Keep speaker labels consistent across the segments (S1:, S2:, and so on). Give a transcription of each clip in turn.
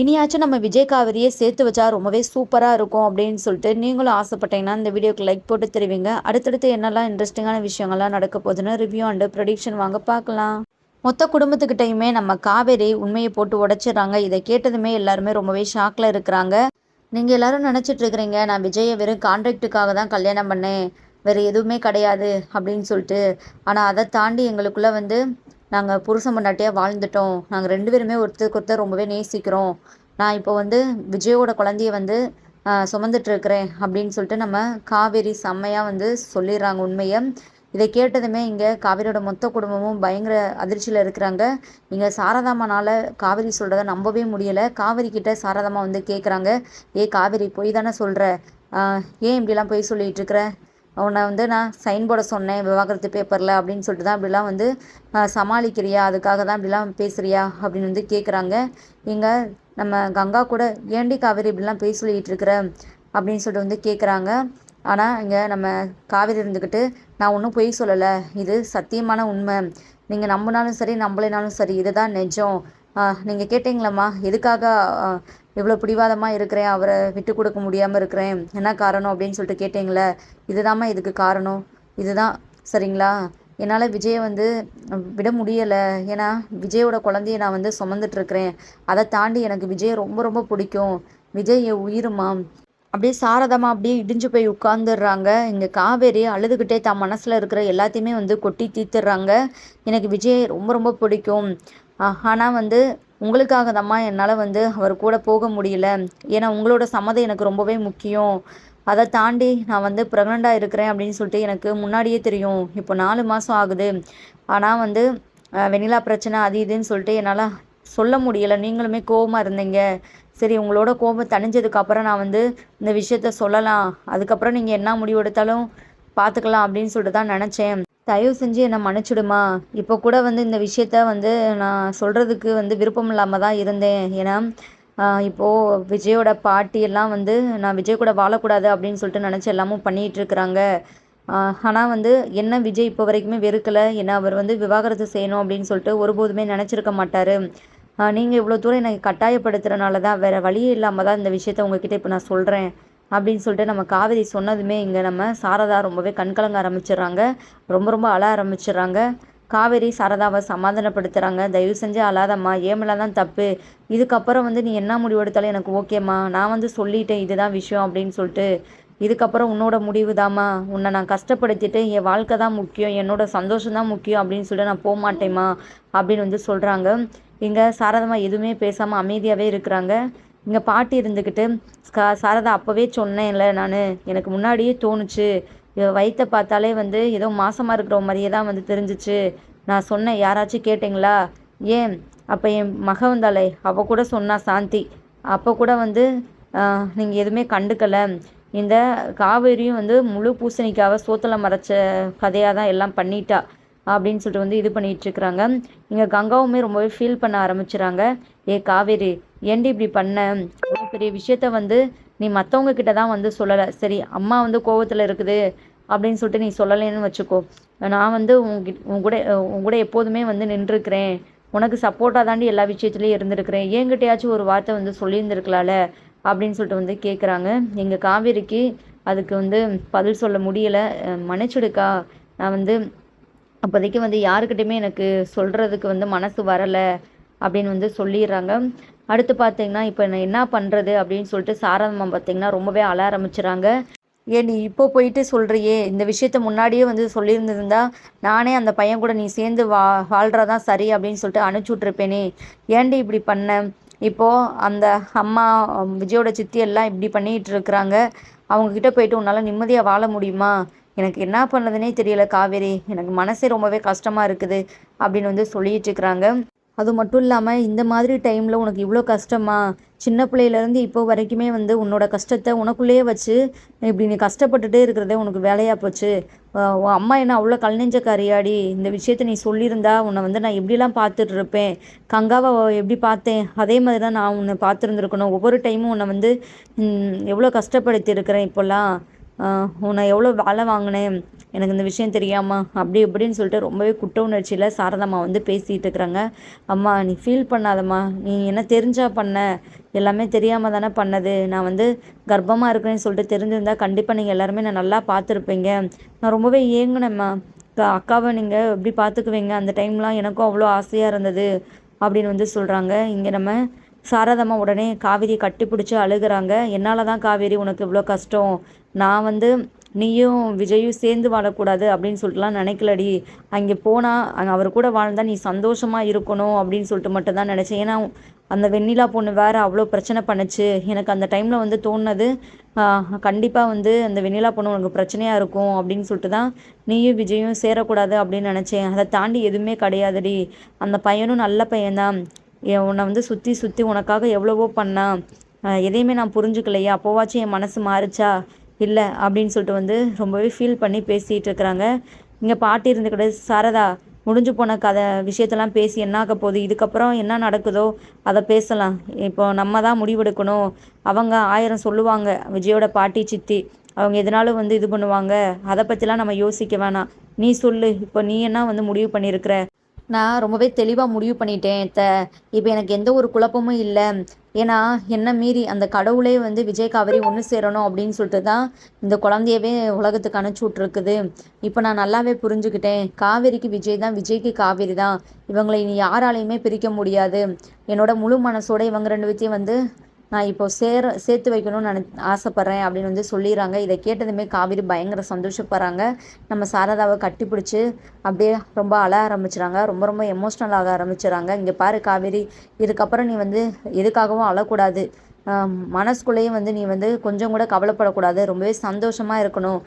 S1: இனியாச்சும் நம்ம விஜய் காவிரியை சேர்த்து வச்சா ரொம்பவே சூப்பராக இருக்கும் அப்படின்னு சொல்லிட்டு நீங்களும் ஆசைப்பட்டீங்கன்னா இந்த வீடியோக்கு லைக் போட்டு தெரிவிங்க. அடுத்தடுத்து என்னெல்லாம் இன்ட்ரெஸ்டிங்கான விஷயங்கள்லாம் நடக்க போகுதுன்னு ரிவ்யூ அண்டு ப்ரொடிக்ஷன் வாங்க பார்க்கலாம். மொத்த குடும்பத்துக்கிட்டையுமே நம்ம காவேரி உண்மையை போட்டு உடைச்சிடுறாங்க. இதை கேட்டதுமே எல்லாருமே ரொம்பவே ஷாக்கில் இருக்கிறாங்க. நீங்கள் எல்லாரும் நினச்சிட்டு இருக்கிறீங்க நான் விஜயை வெறும் கான்ட்ராக்டுக்காக தான் கல்யாணம் பண்ணேன். வேறு எதுவுமே கிடையாது அப்படின்னு சொல்லிட்டு. ஆனால் அதை தாண்டி எங்களுக்குள்ளே வந்து நாங்கள் புருஷன் பொண்டாட்டியாக வாழ்ந்துட்டோம். நாங்கள் ரெண்டு பேருமே ஒருத்தருக்கு ஒருத்தர் ரொம்பவே நேசிக்கிறோம். நான் இப்போ வந்து விஜயோட குழந்தைய வந்து சுமந்துட்டுருக்கிறேன் சுமந்துட்டு இருக்கிறேன் அப்படின்னு சொல்லிட்டு நம்ம காவேரி செம்மையாக வந்து சொல்லிடுறாங்க உண்மையை. இதை கேட்டதுமே இங்கே காவேரியோட மொத்த குடும்பமும் பயங்கர அதிர்ச்சியில் இருக்கிறாங்க. இங்கே சாரதாமனால் காவேரி சொல்கிறத நம்பவே முடியலை. காவேரி கிட்ட சாரதாமா வந்து கேட்குறாங்க ஏ காவேரி பொய் தானே சொல்கிற ஏன் இப்படிலாம் பொய் சொல்லிகிட்டு இருக்கிற? உன்னை வந்து நான் சைன் போட சொன்னேன் விவாகரத்து பேப்பரில் அப்படின்னு சொல்லிட்டு தான் இப்படிலாம் வந்து சமாளிக்கிறியா? அதுக்காக தான் இப்படிலாம் பேசுகிறியா அப்படின்னு வந்து கேட்குறாங்க இங்கே நம்ம கங்கா கூட ஏண்டி காவேரி இப்படிலாம் பேச சொல்லிட்டு இருக்கிற? அப்படின்னு சொல்லிட்டு வந்து கேட்குறாங்க ஆனால் இங்கே நம்ம காவேரி இருந்துக்கிட்டு நான் ஒன்றும் பொய் சொல்லலை. இது சத்தியமான உண்மை. நீங்கள் நம்பினாலும் சரி நம்பலைனாலும் சரி இதுதான் நிஜம். நீங்கள் கேட்டீங்களம்மா. எதுக்காக இவ்வளோ பிடிவாதமாக இருக்கிறேன் அவரை விட்டு கொடுக்க முடியாமல் இருக்கிறேன் என்ன காரணம் அப்படின்னு சொல்லிட்டு கேட்டீங்களே இதுதாம்மா இதுக்கு காரணம். இதுதான் சரிங்களா? என்னால் விஜயை வந்து விட முடியலை. ஏன்னா விஜயோட குழந்தைய நான் வந்து சுமந்துட்டுருக்கிறேன் அதை தாண்டி எனக்கு விஜயை ரொம்ப ரொம்ப பிடிக்கும். விஜய் என் உயிருமா அப்படியே சாரதமாக அப்படியே இடிஞ்சு போய் உட்காந்துடுறாங்க இங்கே காவேரி அழுதுகிட்டே தான் மனசில் இருக்கிற எல்லாத்தையுமே வந்து கொட்டி தீர்த்துடுறாங்க. எனக்கு விஜய் ரொம்ப ரொம்ப பிடிக்கும். ஆனால் வந்து உங்களுக்காக தாம்மா என்னால் வந்து அவர் கூட போக முடியல. ஏன்னா உங்களோட சம்மதம் எனக்கு ரொம்பவே முக்கியம். அதை தாண்டி நான் வந்து ப்ரெக்னெண்ட்டாக இருக்கிறேன் அப்படின்னு சொல்லிட்டு எனக்கு முன்னாடியே தெரியும். இப்போ நாலு மாதம் ஆகுது. ஆனால் வந்து வெண்ணிலா பிரச்சனை அது இதுன்னு சொல்லிட்டு என்னால் சொல்ல முடியலை. நீங்களுமே கோபமாக இருந்தீங்க. சரி உங்களோட கோபம் தணிஞ்சதுக்கப்புறம் நான் வந்து இந்த விஷயத்த சொல்லலாம். அதுக்கப்புறம் நீங்கள் என்ன முடிவு எடுத்தாலும் பார்த்துக்கலாம் அப்படின்னு சொல்லிட்டு தான் நினச்சேன். தயவு செஞ்சு என்னை மன்னிச்சிடுமா. இப்போ கூட வந்து இந்த விஷயத்த வந்து நான் சொல்கிறதுக்கு வந்து விருப்பம் இல்லாமல் தான் இருந்தேன். ஏன்னா இப்போது விஜயோட பாட்டி எல்லாம் வந்து நான் விஜய் கூட வாழக்கூடாது அப்படின்னு சொல்லிட்டு நினச்சி எல்லாமும் பண்ணிகிட்டு இருக்கிறாங்க. ஆனால் வந்து என்ன விஜய் இப்போ வரைக்குமே வெறுக்கலை. என்ன அவர் வந்து விவாகரத்து செய்யணும் அப்படின்னு சொல்லிட்டு ஒருபோதுமே நினச்சிருக்க மாட்டார். நீங்கள் இவ்வளோ தூரம் எனக்கு கட்டாயப்படுத்துகிறனால தான் வேறு வழியே இல்லாமல் தான் இந்த விஷயத்த உங்ககிட்ட இப்போ நான் சொல்கிறேன் அப்படின்னு சொல்லிட்டு நம்ம காவேரி சொன்னதுமே இங்கே நம்ம சாரதா ரொம்பவே கண்கலங்க ஆரம்பிச்சிடுறாங்க. ரொம்ப ரொம்ப அழ ஆரம்பிச்சிடுறாங்க. காவேரி சாரதாவை சமாதானப்படுத்துகிறாங்க தயவு செஞ்சு அழாதம்மா. ஏமலா தான் தப்பு. இதுக்கப்புறம் வந்து நீ என்ன முடிவு எடுத்தாலும் எனக்கு ஓகேம்மா. நான் வந்து சொல்லிட்டேன் இதுதான் விஷயம் அப்படின்னு சொல்லிட்டு இதுக்கப்புறம் உன்னோட முடிவு தாம்மா உன்னை நான் கஷ்டப்படுத்திட்டு என் வாழ்க்கை தான் முக்கியம். என்னோட சந்தோஷம் தான் முக்கியம் அப்படின்னு சொல்லிட்டு நான் போக மாட்டேம்மா அப்படின்னு வந்து சொல்கிறாங்க இங்கே சாரதம்மா எதுவுமே பேசாமல் அமைதியாகவே இருக்கிறாங்க. இங்கே பாட்டி இருந்துக்கிட்டு சாரதா அப்போவே சொன்னேன்ல நான். எனக்கு முன்னாடியே தோணுச்சு. வயிற்றை பார்த்தாலே வந்து ஏதோ மாசமாக இருக்கிற மாதிரியே தான் வந்து தெரிஞ்சிச்சு. நான் சொன்னேன் யாராச்சும் கேட்டிங்களா? ஏன்? அப்போ என் மக வந்தாளே. அவள் கூட சொன்னா சாந்தி. அப்போ கூட வந்து நீங்கள் எதுவுமே கண்டுக்கலை. இந்த காவேரியும் வந்து முழு பூசணிக்காவை சோத்தில் மறைச்ச கதையாக தான் எல்லாம் பண்ணிட்டா. அப்படின்னு சொல்லிட்டு வந்து இது பண்ணிகிட்ருக்குறாங்க இங்கே கங்காவுமே ரொம்பவே ஃபீல் பண்ண ஆரம்பிச்சுறாங்க. ஏ காவேரி ஏன்டி இப்படி பண்ண? பெரிய விஷயத்த வந்து நீ மற்றவங்க கிட்ட தான் வந்து சொல்லலை. சரி அம்மா வந்து கோவத்தில் இருக்குது அப்படின்னு சொல்லிட்டு நீ சொல்லலைன்னு வச்சுக்கோ. நான் வந்து உங்ககிட்ட உன் கூட உன் கூட எப்போதுமே வந்து நின்றுருக்கிறேன். உனக்கு சப்போர்ட்டாக தாண்டி எல்லா விஷயத்துலையும் இருந்திருக்கிறேன். என்கிட்டயாச்சும் ஒரு வார்த்தை வந்து சொல்லியிருந்திருக்கலாம்ல? அப்படின்னு சொல்லிட்டு வந்து கேட்குறாங்க எங்கள் காவேரிக்கு அதுக்கு வந்து பதில் சொல்ல முடியலை. மன்னிச்சிடுக்கா. நான் வந்து அப்போதைக்கு வந்து யாருக்கிட்டையுமே எனக்கு சொல்கிறதுக்கு வந்து மனசு வரலை. அப்படின்னு வந்து சொல்லிடுறாங்க. அடுத்து பார்த்தீங்கன்னா இப்போ நான் என்ன பண்ணுறது அப்படின்னு சொல்லிட்டு சாரதம்மா பார்த்தீங்கன்னா ரொம்பவே அழ ஆரம்பிச்சுறாங்க. ஏன் நீ இப்போ போயிட்டு சொல்கிறியே இந்த விஷயத்த முன்னாடியே வந்து சொல்லியிருந்திருந்தா நானே அந்த பையன் கூட நீ சேர்ந்து வா வாழ்கிறதான் சரி அப்படின்னு சொல்லிட்டு அனுப்பிச்சி விட்ருப்பேனே ஏன்டி இப்படி பண்ண? இப்போது அந்த அம்மா விஜயோட சித்தி எல்லாம் இப்படி பண்ணிகிட்டு இருக்கிறாங்க. அவங்கக்கிட்ட போயிட்டு உன்னால் நிம்மதியாக வாழ முடியுமா? எனக்கு என்ன பண்ணுறதுனே தெரியல காவேரி. எனக்கு மனசே ரொம்பவே கஷ்டமாக இருக்குது அப்படின்னு வந்து சொல்லிட்டு இருக்கிறாங்க. அது மட்டும் இல்லாமல் இந்த மாதிரி டைமில் உனக்கு இவ்வளோ கஷ்டமா? சின்ன பிள்ளையிலேருந்து இப்போ வரைக்குமே வந்து உன்னோட கஷ்டத்தை உனக்குள்ளேயே வச்சு இப்படி நீ கஷ்டப்பட்டுட்டே இருக்கிறதே உனக்கு வேலையாக போச்சு. அம்மா என்ன அவ்வளோ கல்நெஞ்சக்காரியாடி? இந்த விஷயத்த நீ சொல்லியிருந்தா உன்னை வந்து நான் எப்படிலாம் பார்த்துட்டு இருப்பேன்? கங்காவை எப்படி பார்த்தேன்? அதே மாதிரி தான் நான் உன்னை பார்த்துருந்துருக்கணும். ஒவ்வொரு டைமும் உன்னை வந்து எவ்வளோ கஷ்டப்படுத்தி இருக்கிறேன் இப்போல்லாம் நான் உன்னை எவ்வளோ வேலை வாங்கினேன்? எனக்கு இந்த விஷயம் தெரியாமா? அப்படி இப்படின்னு சொல்லிட்டு ரொம்பவே குற்ற உணர்ச்சியில் சாரதாம்மா வந்து பேசிகிட்டு இருக்கிறாங்க. அம்மா நீ ஃபீல் பண்ணாதம்மா. நீ என்ன தெரிஞ்சா பண்ண. எல்லாமே தெரியாமல் தானே பண்ணது. நான் வந்து கர்ப்பமாக இருக்கிறேன்னு சொல்லிட்டு தெரிஞ்சிருந்தால் கண்டிப்பாக நீங்கள் எல்லாருமே நான் நல்லா பார்த்துருப்பீங்க. நான் ரொம்பவே ஏங்கினேம்மா. அக்காவை நீங்கள் எப்படி பார்த்துக்குவீங்க? அந்த டைம்லாம் எனக்கும் அவ்வளோ ஆசையாக இருந்தது அப்படின்னு வந்து சொல்கிறாங்க இங்கே நம்ம சாரதம்மா உடனே காவேரி கட்டிப்பிடிச்சி அழுகிறாங்க. என்னால் தான் காவேரி உனக்கு இவ்வளோ கஷ்டம். நான் வந்து நீயும் விஜயும் சேர்ந்து வாழக்கூடாது அப்படின்னு சொல்லிட்டுலாம் நினைக்கலடி. அங்கே போனால் அங்கே அவர் கூட வாழ்ந்தால் நீ சந்தோஷமாக இருக்கணும் அப்படின்னு சொல்லிட்டு மட்டும் தான் நினச்சேன். ஏன்னா அந்த வெண்ணிலா பொண்ணு வேறு அவ்வளோ பிரச்சனை பண்ணுச்சு. எனக்கு அந்த டைமில் வந்து தோணுனது கண்டிப்பாக வந்து அந்த வெண்ணிலா பொண்ணு உனக்கு பிரச்சனையாக இருக்கும் அப்படின்னு சொல்லிட்டு தான் நீயும் விஜயும் சேரக்கூடாது அப்படின்னு நினச்சேன். அதை தாண்டி எதுவுமே கிடையாதுடி. அந்த பையனும் நல்ல பையன்தான். உன்னை வந்து சுற்றி சுற்றி உனக்காக எவ்வளவோ பண்ணேன். எதையுமே நான் புரிஞ்சுக்கலையே. அப்போவாச்சும் என் மனசு மாறுச்சா? இல்லை அப்படின்னு சொல்லிட்டு வந்து ரொம்பவே ஃபீல் பண்ணி பேசிகிட்டு இருக்கிறாங்க. இங்கே பாட்டி இருந்துக்கிட்டு சாரதா முடிஞ்சு போன கதை விஷயத்தெல்லாம் பேசி என்னாக்க போகுது? இதுக்கப்புறம் என்ன நடக்குதோ அதை பேசலாம். இப்போ நம்ம தான் முடிவெடுக்கணும். அவங்க ஆயிரம் சொல்லுவாங்க விஜயோட பாட்டி சித்தி அவங்க எதனாலும் வந்து இது பண்ணுவாங்க. அதை பற்றிலாம் நம்ம யோசிக்க வேணாம். நீ சொல்லு இப்போ நீ என்ன வந்து முடிவு பண்ணியிருக்கிற? நான் ரொம்பவே தெளிவாக முடிவு பண்ணிட்டேன் த இப்போ எனக்கு எந்த ஒரு குழப்பமும் இல்லை. ஏன்னா என்ன மீறி அந்த கடவுளே வந்து விஜய் காவேரி ஒன்று சேரணும் அப்படின்னு சொல்லிட்டு தான் இந்த குழந்தையவே உலகத்துக்கு அனுப்பிச்சி விட்ருக்குது இப்போ நான் நல்லாவே புரிஞ்சுக்கிட்டேன். காவேரிக்கு விஜய் தான் விஜய்க்கு காவேரி தான். இவங்களை இனி யாராலையுமே பிரிக்க முடியாது. என்னோட முழு மனசோட இவங்க ரெண்டு பேத்தையும் வந்து நான் இப்போ சேர சேர்த்து வைக்கணும்னு நினை ஆசைப்பட்றேன் அப்படின்னு வந்து சொல்லிடுறாங்க இதை கேட்டதுமே காவிரி பயங்கர சந்தோஷப்படுறாங்க. நம்ம சாரதாவை கட்டி பிடிச்சி அப்படியே ரொம்ப அழ ஆரம்பிச்சுறாங்க. ரொம்ப ரொம்ப எமோஷ்னல் ஆக ஆரம்பிச்சுறாங்க. இங்கே பாரு காவேரி இதுக்கப்புறம் நீ வந்து எதுக்காகவும் அழக்கூடாது. மனசுக்குள்ளேயும் வந்து நீ வந்து கொஞ்சம் கூட கவலைப்படக்கூடாது. ரொம்பவே சந்தோஷமாக இருக்கணும்.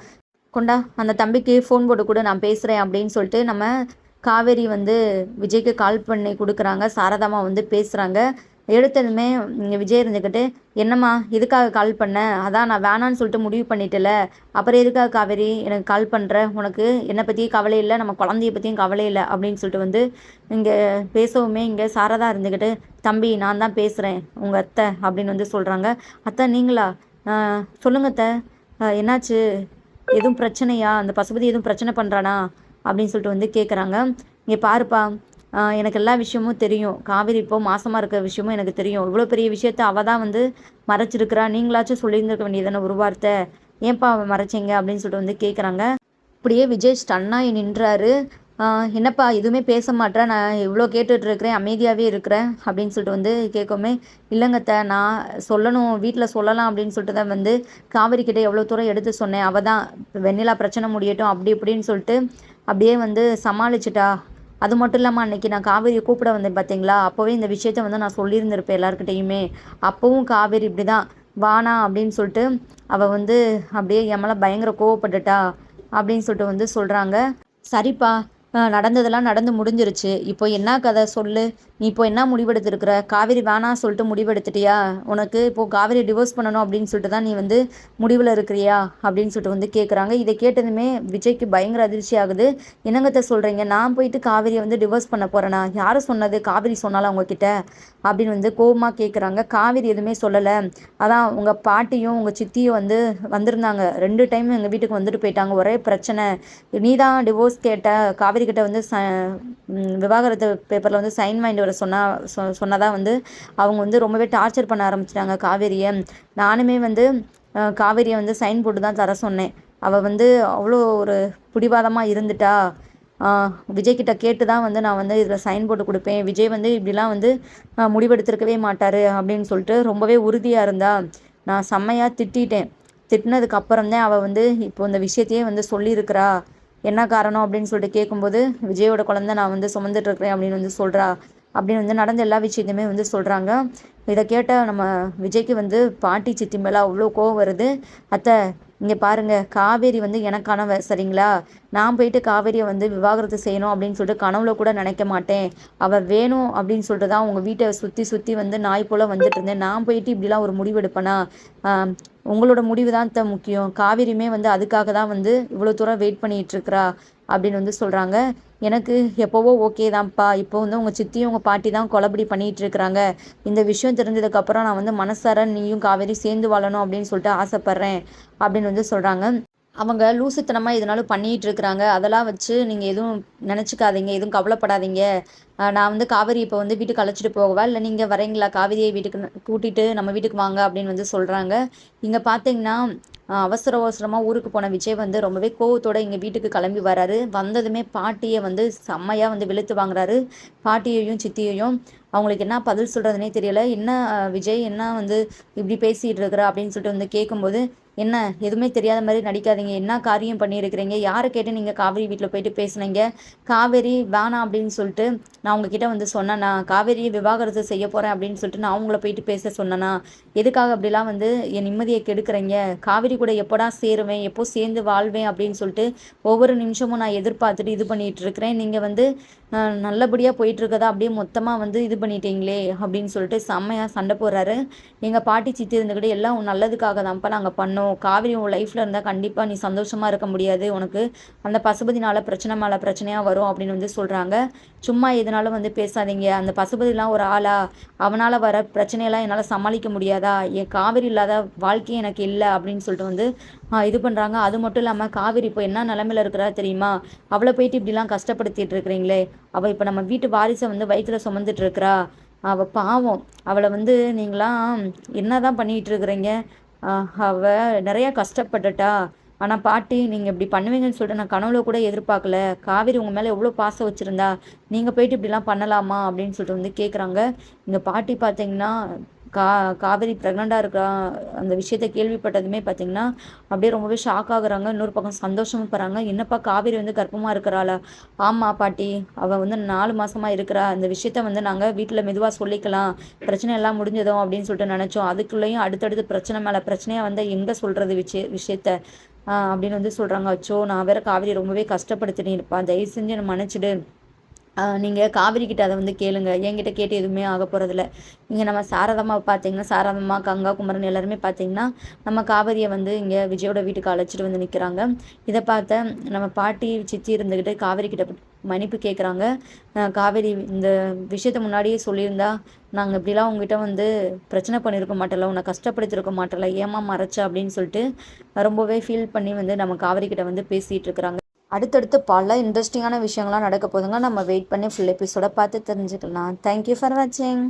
S1: கொண்டா அந்த தம்பிக்கு ஃபோன் போட்டு கூட நான் பேசுகிறேன் அப்படின்னு சொல்லிட்டு நம்ம காவேரி வந்து விஜய்க்கு கால் பண்ணி கொடுக்குறாங்க. சாரதாமா வந்து பேசுகிறாங்க எடுத்ததுமே இங்கே விஜய் இருந்துக்கிட்டு என்னம்மா இதுக்காக கால் பண்ண? அதான் நான் வேணான்னு சொல்லிட்டு முடிவு பண்ணிட்டல. அப்புறம் எதுக்காக காவேரி எனக்கு கால் பண்ணுற உனக்கு என்னை பற்றியும் கவலை இல்லை நம்ம குழந்தைய பற்றியும் கவலை இல்லை அப்படின்னு சொல்லிட்டு வந்து இங்கே பேசவுமே இங்கே சாரதா இருந்துக்கிட்டு தம்பி நான் தான் பேசுகிறேன் உங்கள் அத்தை அப்படின்னு வந்து சொல்கிறாங்க அத்தை நீங்களா? சொல்லுங்க அத்தை. என்னாச்சு? எதுவும் பிரச்சனையா? அந்த பசுபதி எதுவும் பிரச்சனை பண்ணுறானா அப்படின்னு சொல்லிட்டு வந்து கேட்குறாங்க இங்கே பாருப்பா எனக்கு எல்லா விஷயமும் தெரியும். காவேரி இப்போ மாசமாக இருக்கிற விஷயமும் எனக்கு தெரியும். இவ்வளோ பெரிய விஷயத்த அவள் தான் வந்து மறைச்சிருக்கிறா. நீங்களாச்சும் சொல்லியிருந்திருக்க வேண்டியதானே ஒரு வார்த்தை. ஏன்ப்பா அவள் மறைச்சிங்க அப்படின்னு சொல்லிட்டு வந்து கேட்குறாங்க அப்படியே விஜய் ஸ்டன்னாகி நின்றாரு. என்னப்பா எதுவுமே பேச மாட்டேன் நான் இவ்வளோ கேட்டுட்ருக்கிறேன் அமைதியாகவே இருக்கிறேன் அப்படின்னு சொல்லிட்டு வந்து கேட்கோமே இல்லைங்கத்த நான் சொல்லணும். வீட்டில் சொல்லலாம். அப்படின்னு சொல்லிட்டு தான் வந்து காவிரி கிட்டே எவ்வளோ தூரம் எடுத்து சொன்னேன். அவள் தான் வெண்ணிலா பிரச்சனை முடியட்டும். அப்படி இப்படின்னு சொல்லிட்டு அப்படியே வந்து சமாளிச்சிட்டா. அது மட்டும் இல்லாமல் அன்றைக்கி நான் காவேரியை கூப்பிட வந்தேன் பார்த்தீங்களா அப்போவே இந்த விஷயத்த வந்து நான் சொல்லியிருந்திருப்பேன் எல்லாருக்கிட்டேயுமே அப்போவும் காவேரி இப்படி தான் வானா அப்படின்னு சொல்லிட்டு அவள் வந்து அப்படியே எம்மளை பயங்கர கோவப்பட்டுட்டா அப்படின்னு சொல்லிட்டு வந்து சொல்கிறாங்க சரிப்பா நடந்ததெல்லாம் நடந்து முடிஞ்சிருச்சு. இப்போ என்ன கதை சொல்லு? நீ இப்போ என்ன முடிவெடுத்திருக்கிற? காவேரி வேணாம் சொல்லிட்டு முடிவெடுத்துட்டியா? உனக்கு இப்போது காவேரி டிவோர்ஸ் பண்ணணும் அப்படின்னு சொல்லிட்டு தான் நீ வந்து முடிவில் இருக்கிறியா? அப்படின்னு சொல்லிட்டு வந்து கேட்குறாங்க இதை கேட்டதுமே விஜய்க்கு பயங்கர அதிர்ச்சி ஆகுது. என்னங்கத்தை சொல்கிறீங்க நான் போயிட்டு காவேரியை வந்து டிவோர்ஸ் பண்ண போகிறேனா யார் சொன்னது? காவேரி சொன்னாலும் அவங்கக்கிட்ட அப்படின்னு வந்து கோபமாக கேட்குறாங்க காவேரி எதுவுமே சொல்லலை. அதான் உங்கள் பாட்டியும் உங்கள் சித்தியும் வந்து வந்திருந்தாங்க. ரெண்டு டைம் எங்கள் வீட்டுக்கு வந்துட்டு போயிட்டாங்க. ஒரே பிரச்சனை. நீ தான் டிவோர்ஸ் கேட்ட. காவேரி கிட்ட வந்து ச விவாகரத்து பேப்பரில் வந்து சைன் வாங்கிட்டு வர சொன்னால் சொ சொன்னதாக வந்து அவங்க வந்து ரொம்பவே டார்ச்சர் பண்ண ஆரம்பிச்சிட்டாங்க காவேரியை. நானுமே வந்து காவேரியை வந்து சைன் போட்டு தான் தர சொன்னேன். அவள் வந்து அவ்வளோ ஒரு பிடிவாதமாக இருந்துட்டா. விஜய்கிட்ட கேட்டு தான் வந்து நான் வந்து இதில் சைன் போட்டு கொடுப்பேன். விஜய் வந்து இப்படிலாம் வந்து முடிவெடுத்திருக்கவே மாட்டார் அப்படின்னு சொல்லிட்டு ரொம்பவே உறுதியாக இருந்தா. நான் செம்மையாக திட்டிட்டேன். திட்டினதுக்கு அப்புறம் தான் அவள் வந்து இப்போ இந்த விஷயத்தையே வந்து சொல்லியிருக்கிறா. என்ன காரணம் அப்படின்னு சொல்லிட்டு கேட்கும்போது விஜயோட குழந்த நான் வந்து சுமந்துட்டுருக்கிறேன் அப்படின்னு வந்து சொல்கிறா அப்படின்னு வந்து நடந்த எல்லா விஷயத்தையுமே வந்து சொல்கிறாங்க இதை கேட்டால் நம்ம விஜய்க்கு வந்து பாட்டி சித்தி மேலே அவ்வளோ கோவம் வருது. அத்தை இங்கே பாருங்கள் காவேரி வந்து எனக்கானவ சரிங்களா? நான் போயிட்டு காவேரியை வந்து விவாகரத்து செய்யணும் அப்படின்னு சொல்லிட்டு கனவுல கூட நினைக்க மாட்டேன். அவள் வேணும் அப்படின்னு சொல்லிட்டு தான் உங்கள் வீட்டை சுற்றி சுற்றி வந்து நாய் போல் வந்துட்டு இருந்தேன். நான் போயிட்டு இப்படிலாம் ஒரு முடிவெடுப்பேனா உங்களோட முடிவு தான் த முக்கியம். காவேரியுமே வந்து அதுக்காக தான் வந்து இவ்வளோ தூரம் வெயிட் பண்ணிகிட்ருக்குறா அப்படின்னு வந்து சொல்கிறாங்க எனக்கு எப்போவோ ஓகே தான்ப்பா. இப்போ வந்து உங்கள் சித்தியும் உங்கள் பாட்டி தான் கொலபடி பண்ணிகிட்ருக்குறாங்க இந்த விஷயம் தெரிஞ்சதுக்கப்புறம் நான் வந்து மனசார நீயும் காவேரி சேர்ந்து வாழணும் அப்படின்னு சொல்லிட்டு ஆசைப்பட்றேன் அப்படின்னு வந்து சொல்கிறாங்க அவங்க லூசுத்தனமாக எதுனாலும் பண்ணிகிட்டு இருக்கிறாங்க அதெல்லாம் வச்சு நீங்கள் எதுவும் நினச்சிக்காதீங்க எதுவும் கவலைப்படாதீங்க. நான் வந்து காவேரி இப்போ வந்து வீட்டுக்கு அழைச்சிட்டு போகவா? இல்லை நீங்கள் வரீங்களா? காவேரியை வீட்டுக்கு கூட்டிகிட்டு நம்ம வீட்டுக்கு வாங்க அப்படின்னு வந்து சொல்கிறாங்க இங்கே பார்த்தீங்கன்னா அவசர அவசரமாக ஊருக்கு போன விஜய் வந்து ரொம்பவே கோவத்தோடு எங்கள் வீட்டுக்கு கிளம்பி வராரு. வந்ததுமே பாட்டியை வந்து செம்மையாக வந்து வெளுத்து வாங்குறாரு. பாட்டியையும் சித்தியையும். அவங்களுக்கு என்ன பதில் சொல்கிறதுனே தெரியல. என்ன விஜய் என்ன வந்து இப்படி பேசிகிட்டு இருக்கிற அப்படின்னு சொல்லிட்டு வந்து கேட்கும்போது என்ன? எதுவுமே தெரியாத மாதிரி நடிக்காதீங்க. என்ன காரியம் பண்ணியிருக்கிறீங்க? யாரை கேட்டு நீங்கள் காவேரி வீட்டில் போயிட்டு பேசுனீங்க? காவேரி வேணாம் அப்படின்னு சொல்லிட்டு நான் உங்ககிட்ட வந்து சொன்னேன்னா காவேரியை விவாகரத்து செய்ய போகிறேன் அப்படின்னு சொல்லிட்டு நான் அவங்கள போயிட்டு பேச சொன்னேன்னா எதுக்காக அப்படிலாம் வந்து என் நிம்மதியை கெடுக்கிறீங்க? காவேரி கூட எப்போடா சேருவேன்? எப்போ சேர்ந்து வாழ்வேன் அப்படின்னு சொல்லிட்டு ஒவ்வொரு நிமிஷமும் நான் எதிர்பார்த்துட்டு இது பண்ணிகிட்டு இருக்கிறேன். நீங்கள் வந்து நல்லபடியாக போயிட்டுருக்கதா அப்படியே மொத்தமாக வந்து இது பண்ணிட்டீங்களே அப்படின்னு சொல்லிட்டு செம்மையாக சண்டை போடுறாரு. எங்கள் பாட்டி சித்தி இருந்துக்கிட்டு எல்லாம் நல்லதுக்காக தான்ப்பா நாங்கள் பண்ணோம். காவிரி உன் லைஃப்பில் இருந்தால் கண்டிப்பாக நீ சந்தோஷமாக இருக்க முடியாது. உனக்கு அந்த பசுபதினால பிரச்சனை மேலே பிரச்சனையாக வரும் அப்படின்னு வந்து சொல்கிறாங்க சும்மா எதுனாலும் வந்து பேசாதீங்க. அந்த பசுபதிலாம் ஒரு ஆளா அவனால் வர பிரச்சனையெல்லாம் என்னால் சமாளிக்க முடியாதா? என் காவிரி இல்லாத வாழ்க்கையே எனக்கு இல்லை அப்படின்னு சொல்லிட்டு வந்து இது பண்ணுறாங்க அது மட்டும் இல்லாமல் காவிரி இப்போ என்ன நிலமையில இருக்கிறா தெரியுமா? அவளை போயிட்டு இப்படிலாம் கஷ்டப்படுத்திட்டு இருக்கிறீங்களே. அவள் இப்போ நம்ம வீட்டு வாரிசை வந்து வயிற்றுல சுமந்துட்டு இருக்கிறா. அவள் பாவம். அவளை வந்து நீங்களாம் என்ன தான் பண்ணிகிட்டு இருக்கிறீங்க அவள் நிறையா கஷ்டப்பட்டுட்டா. ஆனால் பாட்டி நீங்கள் இப்படி பண்ணுவீங்கன்னு சொல்லிட்டு நான் கனவுல கூட எதிர்பார்க்கல. காவிரி உங்கள் மேலே எவ்வளோ பாசம் வச்சுருந்தா நீங்கள் போயிட்டு இப்படிலாம் பண்ணலாமா அப்படின்னு சொல்லிட்டு வந்து கேட்குறாங்க இங்கே பாட்டி பார்த்தீங்கன்னா கா காவேரி ப்ரெக்னெண்ட்டாக இருக்கிறா அந்த விஷயத்தை கேள்விப்பட்டதுமே பார்த்திங்கன்னா அப்படியே ரொம்பவே ஷாக் ஆகுறாங்க. இன்னொரு பக்கம் சந்தோஷமும் போகிறாங்க என்னப்பா காவேரி வந்து கர்ப்பமாக இருக்கிறாளா? ஆமாம் பாட்டி அவள் வந்து நாலு மாதமாக இருக்கிறா. அந்த விஷயத்த வந்து நாங்கள் வீட்டில் மெதுவாக சொல்லிக்கலாம். பிரச்சனை எல்லாம் முடிஞ்சதும் அப்படின்னு சொல்லிட்டு நினச்சோம். அதுக்குள்ளேயும் அடுத்தடுத்து பிரச்சனை மேலே பிரச்சனையாக வந்து எங்கே சொல்கிறது விஷய விஷயத்த? அப்படின்னு வந்து சொல்கிறாங்க அச்சோ நான் வேற காவேரி ரொம்பவே கஷ்டப்படுத்தினே இருப்பான் தயவு செஞ்சு என்னை மன்னிச்சிடு. நீங்கள் காவிரி கிட்ட அதை வந்து கேளுங்க. என்கிட்ட கேட்டு எதுவுமே ஆக போகிறதில்ல இங்கே நம்ம சாரதம்மா பார்த்தீங்கன்னா சாரதம்மா கங்கா குமரன் எல்லாருமே பார்த்தீங்கன்னா நம்ம காவிரியை வந்து இங்கே விஜயோட வீட்டுக்கு அழைச்சிட்டு வந்து நிற்கிறாங்க இதை பார்த்த நம்ம பாட்டி சித்தி இருந்துக்கிட்டு காவிரி கிட்ட மன்னிப்பு கேட்குறாங்க காவேரி இந்த விஷயத்த முன்னாடியே சொல்லியிருந்தா நாங்கள் இப்படிலாம் உங்ககிட்ட வந்து பிரச்சனை பண்ணியிருக்க மாட்டோம்ல உன்னை கஷ்டப்படுத்திருக்க மாட்டோம்ல ஏமா மறைச்ச? அப்படின்னு சொல்லிட்டு ரொம்பவே ஃபீல் பண்ணி வந்து நம்ம காவேரி கிட்ட வந்து பேசிகிட்டு இருக்கிறாங்க. அடுத்தடுத்து பல இன்ட்ரெஸ்டிங்கான விஷயங்கள்லாம் நடக்க போதுங்க நம்ம வெயிட் பண்ணி ஃபுல் எபிசோட பார்த்து தெரிஞ்சுக்கலாம். தேங்க்யூ ஃபார் வாட்சிங்